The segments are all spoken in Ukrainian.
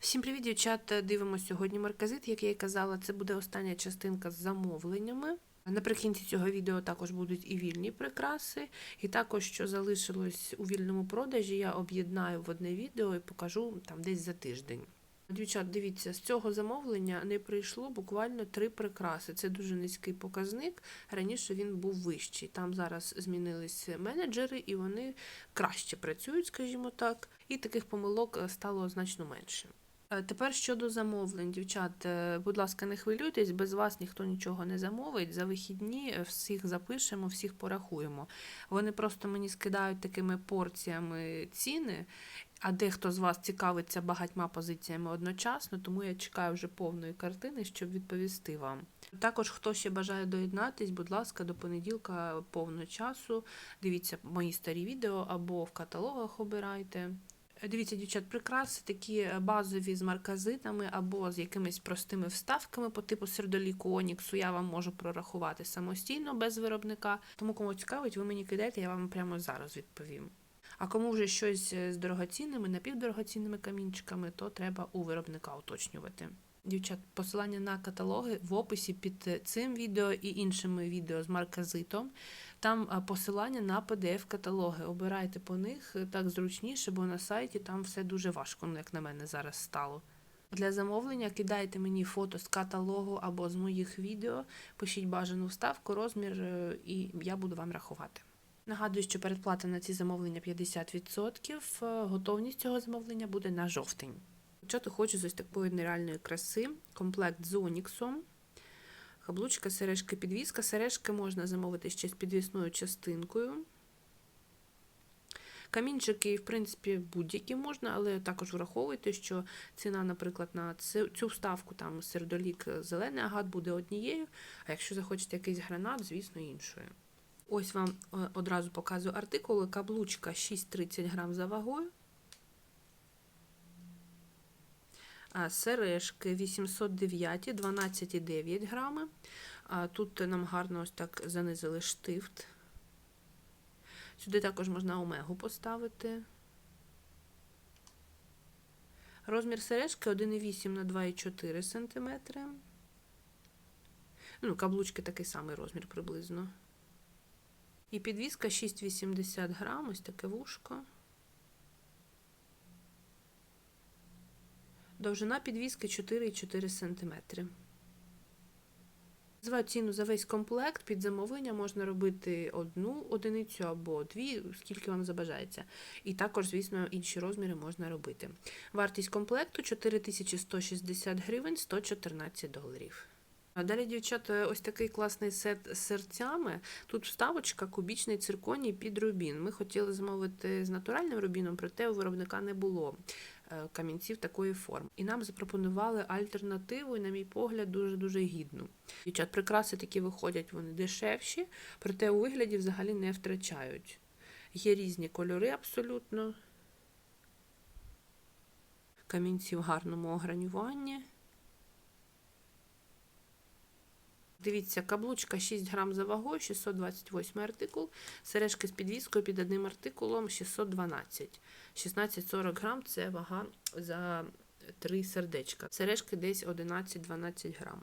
Всім привіт, дівчата! Дивимося сьогодні марказит. Як я і казала, це буде остання частинка з замовленнями. Наприкінці цього відео також будуть і вільні прикраси, і також, що залишилось у вільному продажі, я об'єднаю в одне відео і покажу там десь за тиждень. Дівчат, дивіться, з цього замовлення не прийшло буквально три прикраси. Це дуже низький показник. Раніше він був вищий. Там зараз змінились менеджери, і вони краще працюють, скажімо так, і таких помилок е, стало значно менше. Е, Тепер щодо замовлень, дівчат, е, будь ласка, не хвилюйтесь, без вас ніхто нічого не замовить. За вихідні е, всіх запишемо, всіх порахуємо. Вони просто мені скидають такими порціями ціни, а дехто з вас цікавиться багатьма позиціями одночасно, тому я чекаю вже повної картини, щоб відповісти вам. Також, хто ще бажає доєднатись, будь ласка, до понеділка повно часу. Дивіться мої старі відео або в каталогах обирайте. Дивіться, дівчат, прикраси такі базові з марказитами або з якимись простими вставками по типу сердоліку Оніксу. Я вам можу прорахувати самостійно без виробника. Тому кому цікавить, ви мені кидайте, я вам прямо зараз відповім. А кому вже щось з дорогоцінними, напівдорогоцінними камінчиками, то треба у виробника уточнювати. Дівчат, посилання на каталоги в описі під цим відео і іншими відео з марказитом. Там посилання на PDF-каталоги. Обирайте по них е, так зручніше, бо на сайті там все дуже важко, ну, як на мене зараз стало. Для замовлення кидайте мені фото з каталогу або з моїх відео, пишіть бажану вставку, розмір, е, і я буду вам рахувати. Нагадую, що передплата на ці замовлення 50%. е, Готовність цього замовлення буде на жовтень. Почати хочу з ось такої нереальної краси. Комплект з Оніксом. Каблучка, сережки, підвіска. Сережки можна замовити ще з підвісною частинкою. Камінчики, в принципі, будь-які можна, але також враховуйте, що ціна, наприклад, на цю цю вставку, там сердолік зелений агат буде однією, а якщо захочете якийсь гранат, звісно, іншою. Ось вам е, одразу показую артикули. Каблучка 6,30 грам за вагою. А сережки 809, 12,9 грами. Тут нам гарно ось так занизили штифт. Сюди також можна омегу поставити. Розмір сережки 1,8 на 2,4 см. Ну, каблучки такий самий розмір приблизно. І підвіска 6,80 грам, ось таке вушко. Довжина підвіски 4,4 см. Називаю ціну за весь комплект. Під замовлення можна робити одну одиницю або дві, скільки вам забажається. І також, звісно, інші розміри можна робити. Вартість комплекту 4160 гривень 114 доларів. А Далі, дівчата, ось такий класний сет з серцями. Тут вставочка, кубічний цирконій під рубін. Ми хотіли замовити з натуральним рубіном, проте у виробника не було камінців такої форми. І нам запропонували альтернативу, і, на мій погляд, дуже-дуже гідну. Дівчат, прикраси такі виходять, вони дешевші, проте у вигляді взагалі не втрачають. Є різні кольори абсолютно. Камінці в гарному огранюванні. Дивіться, каблучка 6 грам за вагою, 628 артикул, сережки з підвіскою під одним артикулом 612. 16-40 грам це вага за 3 сердечка. Сережки десь 11-12 грам.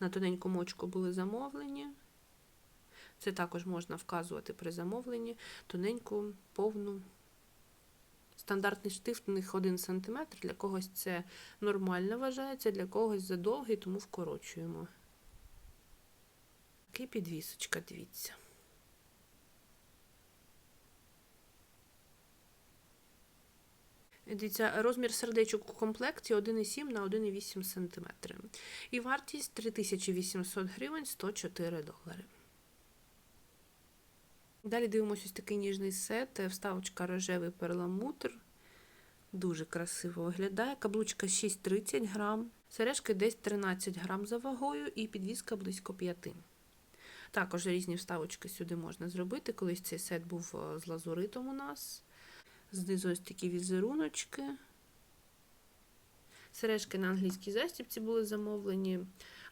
На тоненьку мочку були замовлені. Це також можна вказувати при замовленні. Тоненьку, повну. Стандартний штифт у них 1 см. Для когось це нормально вважається, для когось задовгий, тому вкорочуємо. Такий підвісочка, дивіться. Дивіться, розмір сердечок у комплекті 1,7 на 1,8 см. І вартість 3800 гривень 104 долари. Далі дивимося ось такий ніжний сет, вставочка рожевий перламутр. Дуже красиво виглядає. Каблучка 6,30 грам. Сережки десь 13 грам за вагою і підвіска близько 5. Також різні вставочки сюди можна зробити. Колись цей сет був е, з лазуритом у нас. Знизу ось такі візеруночки. Сережки на англійській застібці були замовлені.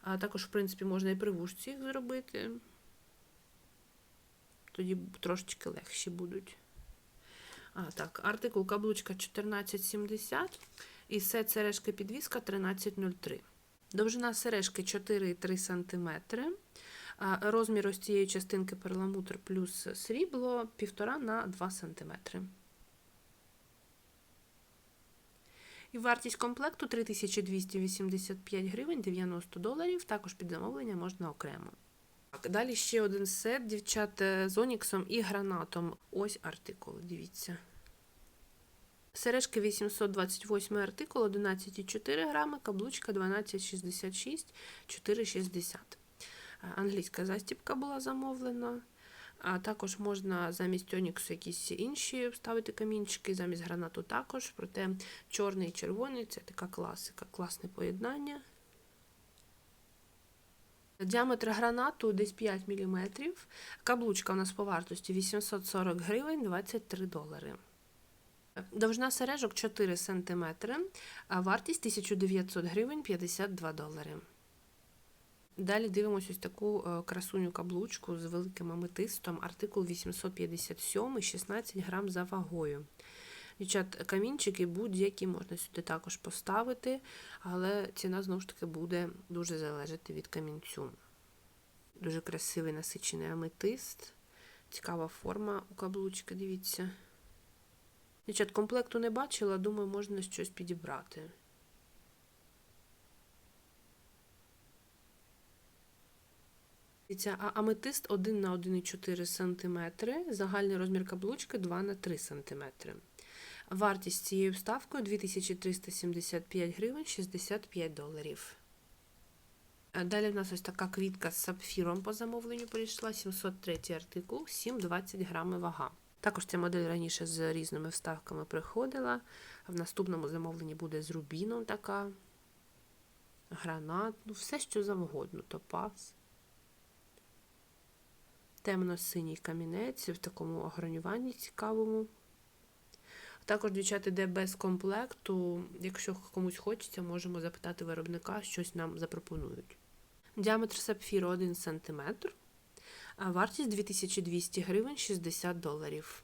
А також, в принципі, можна і при вушці їх зробити. Тоді трошечки легші будуть. А, так, артикул каблучка 1470. І сет сережки підвіска 13,03. Довжина сережки 4,3 см. Розмір ось цієї частинки перламутр плюс срібло 1,5 на 2 см. І вартість комплекту 3285 гривень 90 доларів. Також під замовлення можна окремо. Так, далі ще один сет, дівчат, з оніксом і гранатом. Ось артикул, дивіться. Сережки 828 артикул, 11,4 грами, каблучка 12,66, 4,60. Англійська застібка була замовлена. А також можна замість Оніксу якісь інші вставити камінчики, замість гранату також. Проте чорний і червоний це така класика, класне поєднання. Діаметр гранату десь 5 мм. Каблучка у нас по вартості 840 гривень 23 долари. Довжина сережок 4 см, а вартість 1900 гривень 52 долари. Далі дивимося ось таку е, красуню каблучку з великим аметистом, артикул 857, 16 грам за вагою. Дівчат, камінчики будь-які можна сюди також поставити, але ціна знову ж таки буде дуже залежати від камінцю. Дуже красивий насичений аметист, цікава форма у каблучки, дивіться. Дівчат, комплекту не бачила, думаю, можна щось підібрати. А аметист 1 на 1,4 см, загальний розмір каблучки 2 на 3 см. Вартість цією вставкою 2375 гривень 65 доларів. Далі в нас ось така квітка з сапфіром по замовленню прийшла, 703 артикул, 7,20 грами вага. Також ця модель раніше з різними вставками приходила. В наступному замовленні буде з рубіном така, гранат, ну все, що завгодно, топаз. Темно-синій камінець в такому огранюванні цікавому. Також, дівчата, йде без комплекту. Якщо комусь хочеться, можемо запитати виробника, щось нам запропонують. Діаметр сапфіру 1 см, а вартість 2200 гривень 60 доларів.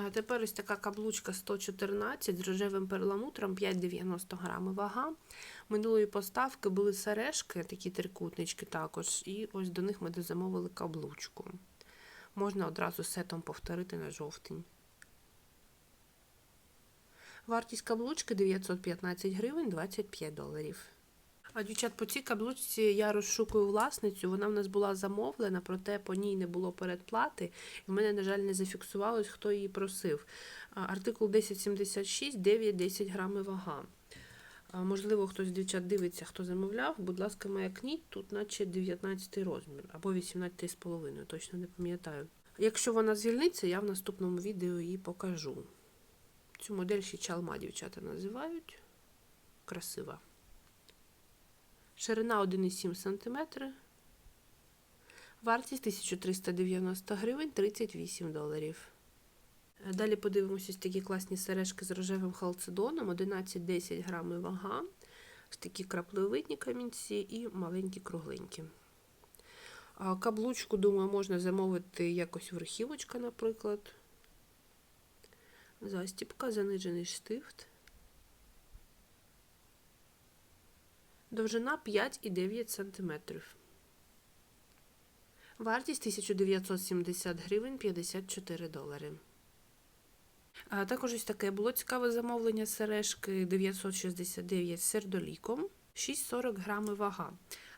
А тепер ось така каблучка 114 з рожевим перламутром 5,90 грами вага. Минулої поставки були сережки, такі трикутнички також, і ось до них ми дозамовили каблучку. Можна одразу сетом повторити на жовтень. Вартість каблучки 915 гривень 25 доларів. А дівчат, по цій каблучці я розшукую власницю. Вона в нас була замовлена, проте по ній не було передплати. І в мене, на жаль, не зафіксувалось, хто її просив. Артикул 1076, 9-10 грами вага. Можливо, хтось з дівчат дивиться, хто замовляв. Будь ласка, маякніть, тут наче 19 розмір або 18,5, точно не пам'ятаю. Якщо вона звільниться, я в наступному відео її покажу. Цю модель ще чалма дівчата називають. Красива. Ширина 1,7 см. Вартість 1390 гривень 38 доларів. Далі подивимося ось такі класні сережки з рожевим халцедоном, 11-10 грамів вага. Ось такі краплевидні камінці і маленькі кругленькі. Каблучку, думаю, можна замовити якось верхівочка, наприклад. Застіпка, занижений штифт. Довжина 5,9 см. Вартість 1970 гривень 54 долари. А також ось таке було цікаве замовлення сережки 969 з сердоліком, 6,40 грами вага.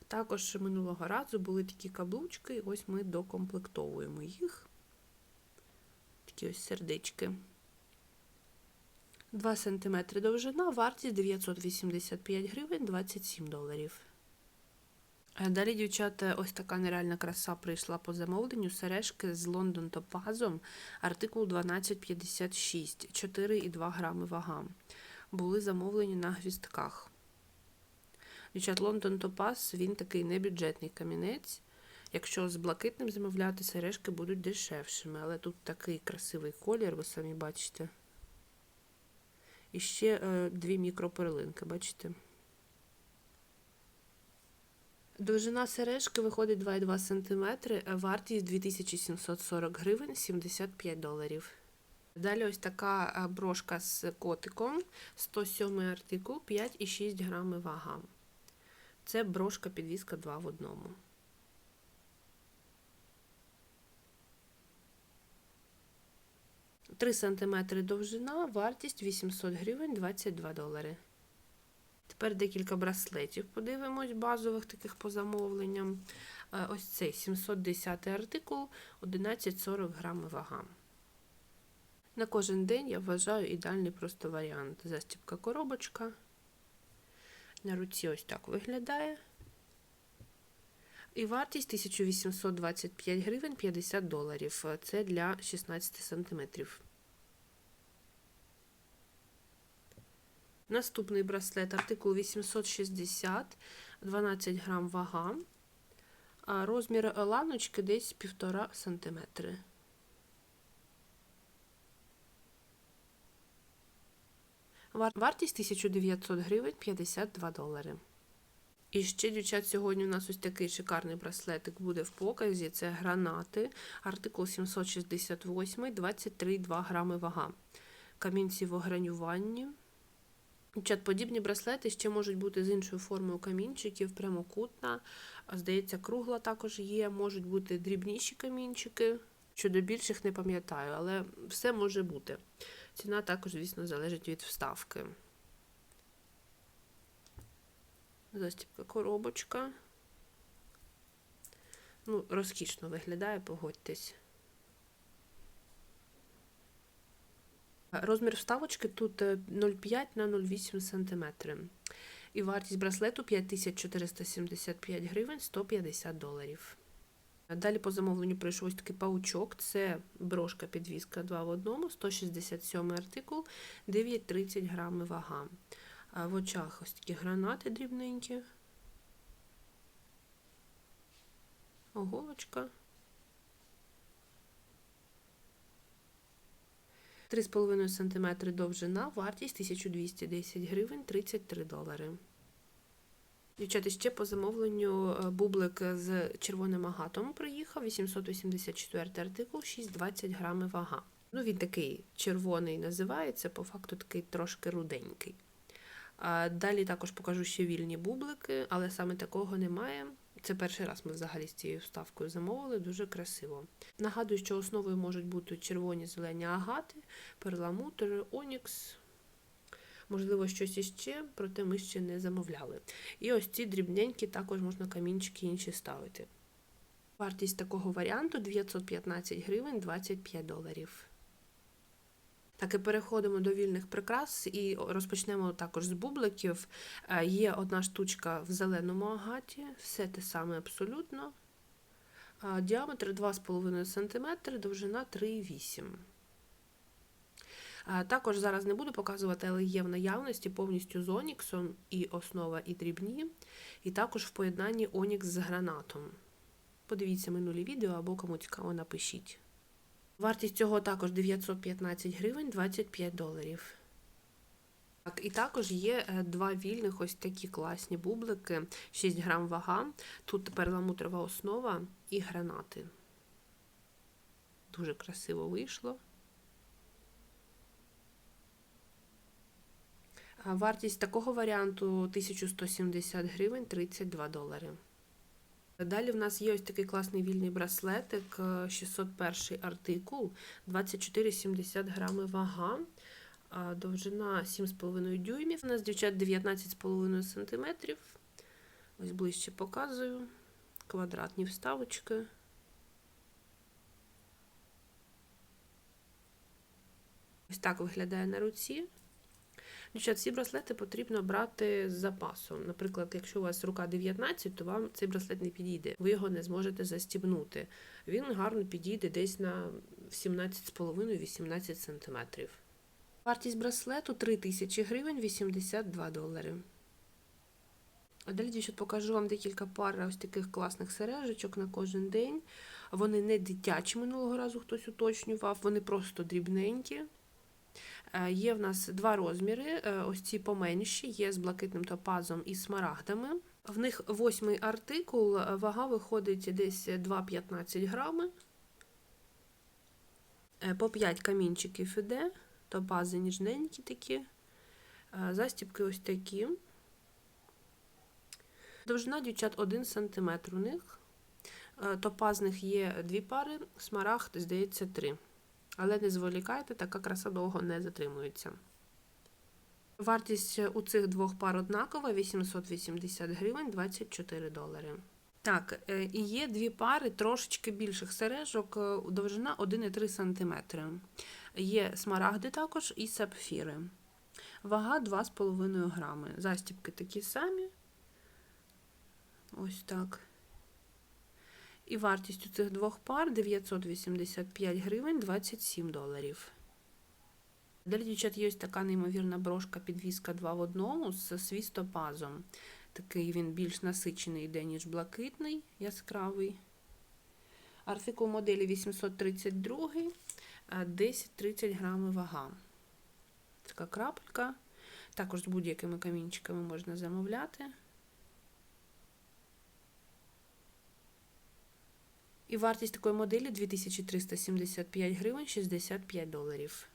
Також минулого разу були такі каблучки, ось ми докомплектовуємо їх. Такі ось сердечки. 2 см довжина, вартість 985 гривень 27 доларів. Далі, дівчата, ось така нереальна краса прийшла по замовленню. Сережки з Лондон Топазом, артикул 1256, 4,2 грами вага. Були замовлені на гвістках. Дівчат, Лондон Топаз, він такий небюджетний камінець. Якщо з блакитним замовляти, сережки будуть дешевшими, але тут такий красивий колір, ви самі бачите. І ще е, дві мікроперлинки, бачите? Довжина сережки виходить 2,2 см, вартість 2740 гривень 75 доларів. Далі ось така е, брошка з котиком, 107 артикул, 5,6 грами вага. Це брошка підвіска 2 в одному. Три сантиметри довжина, вартість 800 гривень 22 долари. Тепер декілька браслетів подивимось, базових таких по замовленням. Е, Ось цей 710 артикул, 11,40 грами вага. На кожен день я вважаю ідеальний просто варіант. Застібка коробочка. На руці ось так виглядає. І вартість 1825 гривень 50 доларів. Це для 16 сантиметрів. Наступний браслет, артикул 860, 12 грам вага. А розмір ланочки десь 1,5 сантиметри. Вар- Вартість 1900 гривень 52 долари. І ще, дівчат, сьогодні у нас ось такий шикарний браслетик буде в показі. Це гранати, артикул 768, 23,2 грами вага. Камінці в огранюванні. Дівчат, подібні браслети ще можуть бути з іншою формою камінчиків, прямокутна, здається, кругла також є, можуть бути дрібніші камінчики. Щодо більших не пам'ятаю, але все може бути. Ціна також, звісно, залежить від вставки. Застібка коробочка. Ну, розкішно виглядає, погодьтесь. Розмір вставочки тут е, 0,5 на 0,8 см. І вартість браслету 5475 гривень 150 доларів. Далі по замовленню прийшов ось такий паучок. Це брошка підвіска 2 в 1, 167 артикул, 9,30 грами вага. В очах ось такі гранати дрібненькі. Оголочка. 3,5 см довжина, вартість 1210 гривень 33 долари. Дівчата, ще по замовленню е, бублик з червоним агатом приїхав, 884 артикул, 6,20 грами вага. Ну, він такий червоний називається, по факту такий трошки руденький. Далі також покажу ще вільні бублики, але саме такого немає. Це перший раз ми взагалі з цією вставкою замовили, дуже красиво. Нагадую, що основою можуть бути червоні зелені агати, перламутр, онікс, можливо, щось іще, проте ми ще не замовляли. І ось ці дрібненькі також можна камінчики інші ставити. Вартість такого варіанту 915 гривень 25 доларів. Так, і переходимо до вільних прикрас і розпочнемо також з бубликів. Е, Є одна штучка в зеленому агаті, все те саме абсолютно. Е, Діаметр 2,5 см, довжина 3,8 Е, Також зараз не буду показувати, але є в наявності повністю з оніксом і основа, і дрібні, і також в поєднанні онікс з гранатом. Подивіться минулі відео або кому цікаво, напишіть. Вартість цього також 915 гривень 25 доларів. Так, І також є е, два вільних ось такі класні бублики, 6 грам вага. Тут перламутрова основа і гранати. Дуже красиво вийшло. Вартість такого варіанту 1170 гривень 32 долари. Далі в нас є ось такий класний вільний браслетик, е, 601 артикул, 24,70 грами вага, довжина 7,5 дюймів. У нас, дівчат, 19,5 см. Ось ближче показую. Квадратні вставочки. Ось так виглядає на руці. Дівчат, ці браслети потрібно брати з запасом. Наприклад, якщо у вас рука 19, то вам цей браслет не підійде. Ви його не зможете застібнути. Він гарно підійде десь на 17,5-18 см. Вартість браслету 3000 гривень 82 долари. А далі, дівчат, покажу вам декілька пар ось таких класних сережечок на кожен день. Вони не дитячі минулого разу хтось уточнював, вони просто дрібненькі. Е, Є в нас два розміри. е, Ось ці поменші, є з блакитним топазом і смарагдами. В них восьмий артикул, е, вага виходить десь 2,15 грами. По 5 камінчиків іде, топази ніжненькі такі, застібки ось такі. Довжина дівчат 1 см у них. Топазних є дві пари, смарагд, здається, три. Але не зволікайте, така краса довго не затримується. Вартість у цих двох пар однакова 880 гривень 24 долари. Так, е, і є дві пари трошечки більших сережок, е, довжина 1,3 см. Є смарагди також і сапфіри. Вага 2,5 грами. Застібки такі самі. Ось так. І вартість у цих двох пар 985 гривень 27 доларів. Далі, дівчат, є ось така неймовірна брошка підвіска 2 в одному з свістопазом. Такий він більш насичений йде, ніж блакитний, яскравий. Артикул моделі 832, 10-30 грамів вага. Така крапелька. Також з будь-якими камінчиками можна замовляти. І вартість такої моделі 2375 гривень 65 доларів.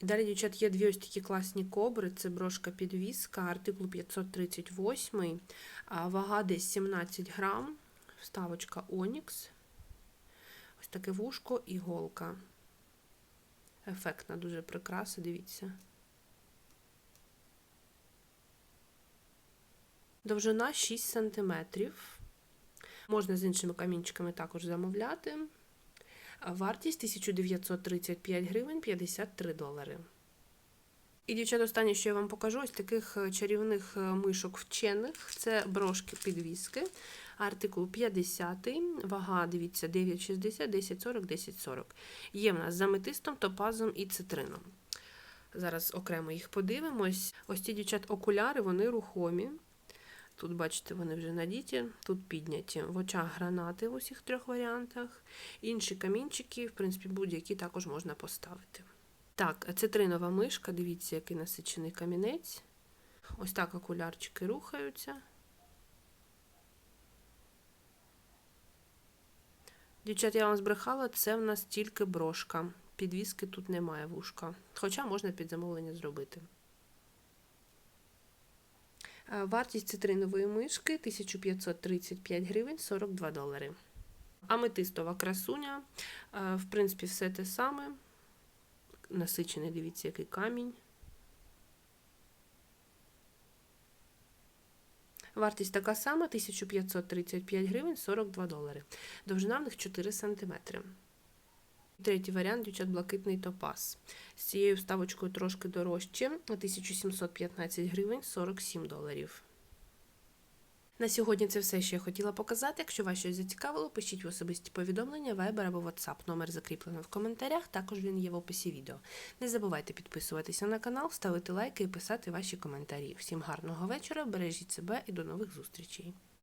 І далі, дівчат, є дві ось такі класні кобри. Це брошка підвіска, артикул 538, а вага десь 17 грам, вставочка Онікс. Ось таке вушко і голка. Ефектна дуже прикраса, дивіться. Довжина 6 см. Можна з іншими камінчиками також замовляти. Вартість 1935 гривень 53 долари. І, дівчата, останнє, що я вам покажу, ось таких чарівних мишок вчених. Це брошки підвіски. Артикул 50, вага, дивіться, 9,60, 10,40, 10,40. Є в нас з аметистом, топазом і цитрином. Зараз окремо їх подивимось. Ось ці дівчат окуляри, вони рухомі. Тут, бачите, вони вже надіті, тут підняті в очах гранати в усіх трьох варіантах. Інші камінчики, в принципі, будь-які також можна поставити. Так, цитринова мишка, дивіться, який насичений камінець. Ось так окулярчики рухаються. Дівчат, я вам збрехала, це в нас тільки брошка. Підвіски тут немає вушка. Хоча можна під замовлення зробити. Вартість цитринової мишки 1535 гривень 42 долари. Аметистова красуня. В принципі, все те саме. Насичений, дивіться, який камінь. Вартість така сама 1535 гривень 42 долари. Довжина в них 4 см. Третій варіант дівчат блакитний топаз. З цією вставочкою трошки дорожче 1715 гривень 47 доларів. На сьогодні це все, що я хотіла показати. Якщо вас щось зацікавило, пишіть в особисті повідомлення, Viber або WhatsApp. Номер закріплено в коментарях, також він є в описі відео. Не забувайте підписуватися на канал, ставити лайки і писати ваші коментарі. Всім гарного вечора, бережіть себе і до нових зустрічей!